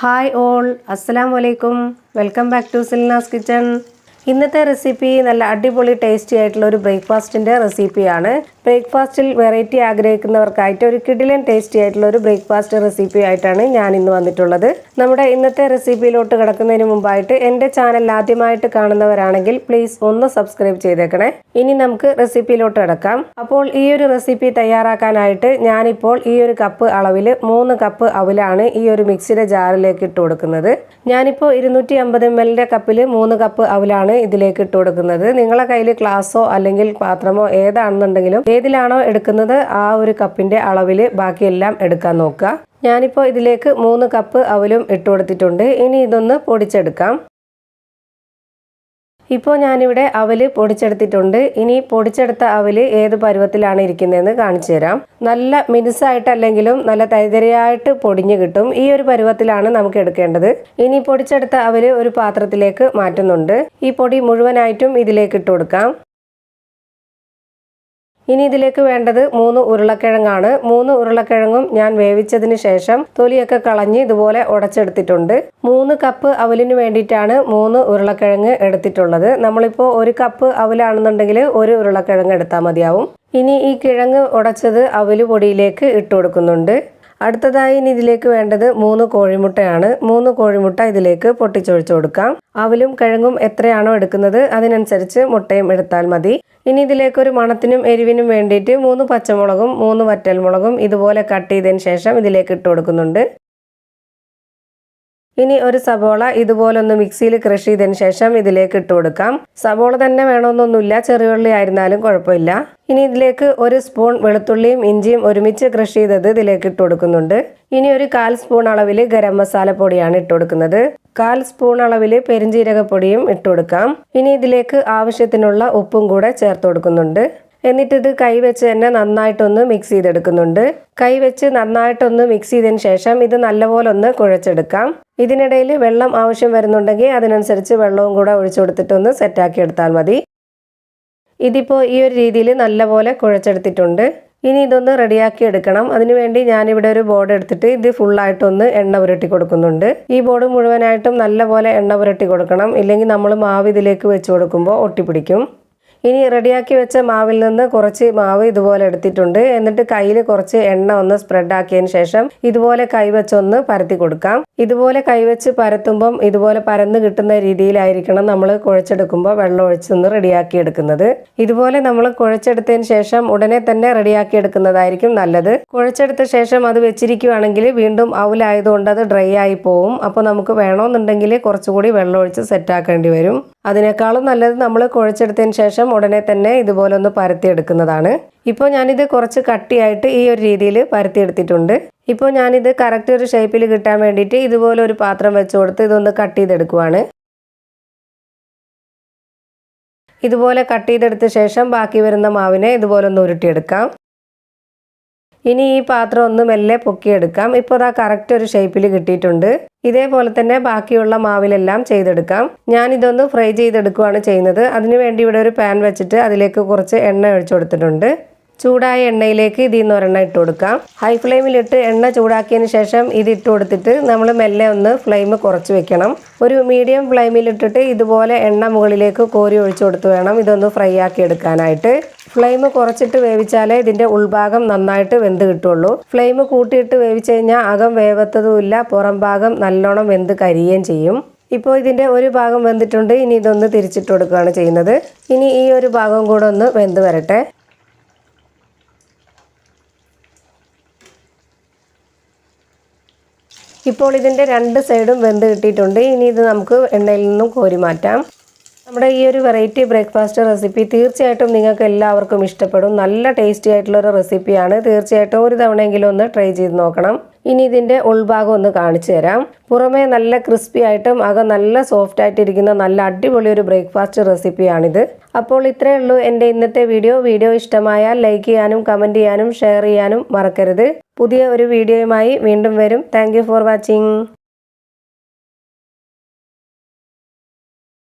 Hi all അസ്സലാം വലൈക്കും welcome back to Silna's kitchen. ഇന്നത്തെ റെസിപ്പി നല്ല അടിപൊളി ടേസ്റ്റി ആയിട്ടുള്ള ഒരു ബ്രേക്ക്ഫാസ്റ്റിന്റെ റെസിപ്പിയാണ്. ബ്രേക്ക്ഫാസ്റ്റിൽ വെറൈറ്റി ആഗ്രഹിക്കുന്നവർക്കായിട്ട് ഒരു കിടിലൻ ടേസ്റ്റി ആയിട്ടുള്ള ഒരു ബ്രേക്ക്ഫാസ്റ്റ് റെസിപ്പി ആയിട്ടാണ് ഞാൻ ഇന്ന് വന്നിട്ടുള്ളത്. നമ്മുടെ ഇന്നത്തെ റെസിപ്പിയിലോട്ട് കിടക്കുന്നതിന് മുമ്പായിട്ട് എന്റെ ചാനൽ ആദ്യമായിട്ട് കാണുന്നവരാണെങ്കിൽ പ്ലീസ് ഒന്ന് സബ്സ്ക്രൈബ് ചെയ്തേക്കണേ. ഇനി നമുക്ക് റെസിപ്പിയിലോട്ട് കിടക്കാം. അപ്പോൾ ഈ ഒരു റെസിപ്പി തയ്യാറാക്കാനായിട്ട് ഞാനിപ്പോൾ ഈ ഒരു കപ്പ് അളവിൽ മൂന്ന് കപ്പ് അവിലാണ് ഈ ഒരു മിക്സിയുടെ ജാറിലേക്ക് ഇട്ട് കൊടുക്കുന്നത്. ഞാനിപ്പോൾ ഇരുന്നൂറ്റി അമ്പത് എം എല്ലിന്റെ കപ്പിൽ മൂന്ന് കപ്പ് അവിലാണ് ഇതിലേക്ക് ഇട്ട് കൊടുക്കുന്നത്. നിങ്ങളെ കയ്യിൽ ഗ്ലാസോ അല്ലെങ്കിൽ പാത്രമോ ഏതാണെന്നുണ്ടെങ്കിലും ഏതിലാണോ എടുക്കുന്നത് ആ ഒരു കപ്പിന്റെ അളവിൽ ബാക്കിയെല്ലാം എടുക്കാൻ നോക്കുക. ഞാനിപ്പോൾ ഇതിലേക്ക് മൂന്ന് കപ്പ് അവലും ഇട്ട് കൊടുത്തിട്ടുണ്ട്. ഇനി ഇതൊന്ന് പൊടിച്ചെടുക്കാം. ഇപ്പോൾ ഞാനിവിടെ അവൽ പൊടിച്ചെടുത്തിട്ടുണ്ട്. ഇനി പൊടിച്ചെടുത്ത അവൽ ഏത് പരുവത്തിലാണ് ഇരിക്കുന്നതെന്ന് കാണിച്ചു തരാം. നല്ല മിനുസായിട്ടല്ലെങ്കിലും നല്ല തരിതരയായിട്ട് പൊടിഞ്ഞു കിട്ടും. ഈ ഒരു പരുവത്തിലാണ് നമുക്ക് എടുക്കേണ്ടത്. ഇനി പൊടിച്ചെടുത്ത അവൽ ഒരു പാത്രത്തിലേക്ക് മാറ്റുന്നുണ്ട്. ഈ പൊടി മുഴുവനായിട്ടും ഇതിലേക്ക് ഇട്ട് കൊടുക്കാം. ഇനി ഇതിലേക്ക് വേണ്ടത് മൂന്ന് ഉരുളക്കിഴങ്ങാണ്. മൂന്ന് ഉരുളക്കിഴങ്ങും ഞാൻ വേവിച്ചതിന് ശേഷം തൊലിയൊക്കെ കളഞ്ഞ് ഇതുപോലെ ഉടച്ചെടുത്തിട്ടുണ്ട്. മൂന്ന് കപ്പ് അവലിന് വേണ്ടിയിട്ടാണ് മൂന്ന് ഉരുളക്കിഴങ്ങ് എടുത്തിട്ടുള്ളത്. നമ്മളിപ്പോൾ ഒരു കപ്പ് അവലാണെന്നുണ്ടെങ്കിൽ ഒരു ഉരുളക്കിഴങ്ങ് എടുത്താൽ മതിയാവും. ഇനി ഈ കിഴങ്ങ് ഉടച്ചത് അവൽ പൊടിയിലേക്ക് ഇട്ട് കൊടുക്കുന്നുണ്ട്. അടുത്തതായി ഇനി ഇതിലേക്ക് വേണ്ടത് മൂന്ന് കോഴിമുട്ടയാണ്. മൂന്ന് കോഴിമുട്ട ഇതിലേക്ക് പൊട്ടിച്ചൊഴിച്ചു കൊടുക്കാം. അവലും കിഴങ്ങും എത്രയാണോ എടുക്കുന്നത് അതിനനുസരിച്ച് മുട്ടയും എടുത്താൽ മതി. ഇനി ഇതിലേക്ക് ഒരു മണത്തിനും എരിവിനും വേണ്ടിയിട്ട് മൂന്ന് പച്ചമുളകും മൂന്ന് വറ്റൽമുളകും ഇതുപോലെ കട്ട് ചെയ്തതിന് ശേഷം ഇതിലേക്ക് ഇട്ട് കൊടുക്കുന്നുണ്ട്. ഇനി ഒരു സബോള ഇതുപോലെ ഒന്ന് മിക്സിയിൽ ക്രഷ് ചെയ്തതിന് ശേഷം ഇതിലേക്ക് ഇട്ട് കൊടുക്കാം. സബോള തന്നെ വേണമെന്നൊന്നുമില്ല. ചെറിയുള്ളി ആയിരുന്നാലും കുഴപ്പമില്ല. ഇനി ഇതിലേക്ക് ഒരു സ്പൂൺ വെളുത്തുള്ളിയും ഇഞ്ചിയും ഒരുമിച്ച് ക്രഷ് ചെയ്തത് ഇതിലേക്ക് ഇട്ട് കൊടുക്കുന്നുണ്ട്. ഇനി ഒരു കാൽ സ്പൂൺ അളവിൽ ഗരം മസാല പൊടിയാണ് ഇട്ട് കൊടുക്കുന്നത്. കാൽ സ്പൂൺ അളവിൽ പെരിഞ്ജീരകപ്പൊടിയും ഇട്ട് കൊടുക്കാം. ഇനി ഇതിലേക്ക് ആവശ്യത്തിനുള്ള ഉപ്പും കൂടെ ചേർത്ത് കൊടുക്കുന്നുണ്ട്. എന്നിട്ട് ഇത് കൈവച്ച് തന്നെ നന്നായിട്ടൊന്ന് മിക്സ് ചെയ്തെടുക്കുന്നുണ്ട്. കൈവച്ച് നന്നായിട്ടൊന്ന് മിക്സ് ചെയ്തതിന് ശേഷം ഇത് നല്ലപോലെ ഒന്ന് കുഴച്ചെടുക്കാം. ഇതിനിടയിൽ വെള്ളം ആവശ്യം വരുന്നുണ്ടെങ്കിൽ അതിനനുസരിച്ച് വെള്ളവും കൂടെ ഒഴിച്ചു കൊടുത്തിട്ടൊന്ന് സെറ്റാക്കി എടുത്താൽ മതി. ഇതിപ്പോൾ ഈ ഒരു രീതിയിൽ നല്ലപോലെ കുഴച്ചെടുത്തിട്ടുണ്ട്. ഇനി ഇതൊന്ന് റെഡിയാക്കി എടുക്കണം. അതിനുവേണ്ടി ഞാനിവിടെ ഒരു ബോർഡ് എടുത്തിട്ട് ഇത് ഫുള്ളായിട്ടൊന്ന് എണ്ണ പുരട്ടി കൊടുക്കുന്നുണ്ട്. ഈ ബോർഡ് മുഴുവനായിട്ടും നല്ലപോലെ എണ്ണ പുരട്ടി കൊടുക്കണം. ഇല്ലെങ്കിൽ നമ്മൾ മാവ് ഇതിലേക്ക് വെച്ച് കൊടുക്കുമ്പോൾ ഒട്ടിപ്പിടിക്കും. ഇനി റെഡിയാക്കി വെച്ച മാവിൽ നിന്ന് കുറച്ച് മാവ് ഇതുപോലെ എടുത്തിട്ടുണ്ട്. എന്നിട്ട് കയ്യിൽ കുറച്ച് എണ്ണ ഒന്ന് സ്പ്രെഡ് ആക്കിയതിന് ശേഷം ഇതുപോലെ കൈവച്ചൊന്ന് പരത്തി കൊടുക്കാം. ഇതുപോലെ കൈവച്ച് പരത്തുമ്പം ഇതുപോലെ പരന്ന് കിട്ടുന്ന രീതിയിലായിരിക്കണം നമ്മൾ കുഴച്ചെടുക്കുമ്പോൾ വെള്ളം ഒഴിച്ചൊന്ന് റെഡിയാക്കി എടുക്കുന്നത്. ഇതുപോലെ നമ്മൾ കുഴച്ചെടുത്തതിന് ശേഷം ഉടനെ തന്നെ റെഡിയാക്കി എടുക്കുന്നതായിരിക്കും നല്ലത്. കുഴച്ചെടുത്ത ശേഷം അത് വെച്ചിരിക്കുകയാണെങ്കിൽ വീണ്ടും അവലായതുകൊണ്ട് അത് ഡ്രൈ ആയി പോവും. അപ്പോൾ നമുക്ക് വേണമെന്നുണ്ടെങ്കിൽ കുറച്ചുകൂടി വെള്ളം ഒഴിച്ച് സെറ്റാക്കേണ്ടി വരും. അതിനേക്കാളും നല്ലത് നമ്മൾ കുഴച്ചെടുത്തതിന് ശേഷം ഉടനെ തന്നെ ഇതുപോലെ ഒന്ന് പരത്തിയെടുക്കുന്നതാണ്. ഇപ്പോൾ ഞാനിത് കുറച്ച് കട്ടിയായിട്ട് ഈ ഒരു രീതിയിൽ പരത്തിയെടുത്തിട്ടുണ്ട്. ഇപ്പോൾ ഞാനിത് കറക്റ്റ് ഒരു ഷേപ്പിൽ കിട്ടാൻ വേണ്ടിയിട്ട് ഇതുപോലെ ഒരു പാത്രം വെച്ച് കൊടുത്ത് ഇതൊന്ന് കട്ട് ചെയ്തെടുക്കുവാണ്. ഇതുപോലെ കട്ട് ചെയ്തെടുത്ത ശേഷം ബാക്കി വരുന്ന മാവിനെ ഇതുപോലെ ഒന്ന് ഉരുട്ടിയെടുക്കാം. ഇനി ഈ പാത്രം ഒന്ന് മെല്ലെ പൊക്കിയെടുക്കാം. ഇപ്പോൾ അതാ കറക്റ്റ് ഒരു ഷേപ്പിൽ കിട്ടിയിട്ടുണ്ട്. ഇതേപോലെ തന്നെ ബാക്കിയുള്ള മാവിലെല്ലാം ചെയ്തെടുക്കാം. ഞാൻ ഇതൊന്ന് ഫ്രൈ ചെയ്തെടുക്കുകയാണ് ചെയ്യുന്നത് അതിനുവേണ്ടി ഇവിടെ ഒരു പാൻ വെച്ചിട്ട് അതിലേക്ക് കുറച്ച് എണ്ണ ഒഴിച്ചു കൊടുത്തിട്ടുണ്ട്. ചൂടായ എണ്ണയിലേക്ക് ഇതിൽ നിന്ന് ഒരെണ്ണ ഇട്ട് കൊടുക്കാം. ഹൈ ഫ്ലെയിമിലിട്ട് എണ്ണ ചൂടാക്കിയതിന് ശേഷം ഇത് ഇട്ട് കൊടുത്തിട്ട് നമ്മൾ മെല്ലെ ഒന്ന് ഫ്ലെയിം കുറച്ച് വെക്കണം. ഒരു മീഡിയം ഫ്ലെയിമിലിട്ടിട്ട് ഇതുപോലെ എണ്ണ മുകളിലേക്ക് കോരി ഒഴിച്ചു കൊടുത്ത് വേണം ഇതൊന്ന് ഫ്രൈ ആക്കി എടുക്കാനായിട്ട്. ഫ്ലെയിം കുറച്ചിട്ട് വേവിച്ചാലേ ഇതിന്റെ ഉൾഭാഗം നന്നായിട്ട് വെന്ത് കിട്ടുള്ളൂ. ഫ്ലെയിം കൂട്ടിയിട്ട് വേവിച്ച് കഴിഞ്ഞാൽ അകം വേവത്തതുമില്ല പുറം ഭാഗം നല്ലോണം വെന്ത് കരിയുകയും ചെയ്യും. ഇപ്പോൾ ഇതിന്റെ ഒരു ഭാഗം വെന്തിട്ടുണ്ട് ഇനി ഇതൊന്ന് തിരിച്ചിട്ട് കൊടുക്കുകയാണ് ചെയ്യുന്നത്. ഇനി ഈ ഒരു ഭാഗം കൂടെ ഒന്ന് വെന്ത് വരട്ടെ. ഇപ്പോൾ ഇതിന്റെ രണ്ട് സൈഡും വെന്ത് കിട്ടിയിട്ടുണ്ട്. ഇനി ഇത് നമുക്ക് എണ്ണയിൽ നിന്നും കോരി മാറ്റാം. നമ്മുടെ ഈ ഒരു വെറൈറ്റി ബ്രേക്ക്ഫാസ്റ്റ് റെസിപ്പി തീർച്ചയായിട്ടും നിങ്ങൾക്ക് എല്ലാവർക്കും ഇഷ്ടപ്പെടും. നല്ല ടേസ്റ്റി ആയിട്ടുള്ള ഒരു റെസിപ്പിയാണ് തീർച്ചയായിട്ടും ഒരു തവണയെങ്കിലും ഒന്ന് ട്രൈ ചെയ്ത് നോക്കണം. ഇനി ഇതിന്റെ ഉൾഭാഗം ഒന്ന് കാണിച്ചു തരാം. പുറമേ നല്ല ക്രിസ്പി ആയിട്ടും അകം നല്ല സോഫ്റ്റ് ആയിട്ടിരിക്കുന്ന നല്ല അടിപൊളി ഒരു ബ്രേക്ക്ഫാസ്റ്റ് റെസിപ്പിയാണിത് അപ്പോൾ ഇത്രയേ ഉള്ളൂ എന്റെ ഇന്നത്തെ വീഡിയോ വീഡിയോ ഇഷ്ടമായാൽ ലൈക്ക് ചെയ്യാനും കമന്റ് ചെയ്യാനും ഷെയർ ചെയ്യാനും മറക്കരുത്. പുതിയ ഒരു വീഡിയോയുമായി വീണ്ടും വരും. Thank for watching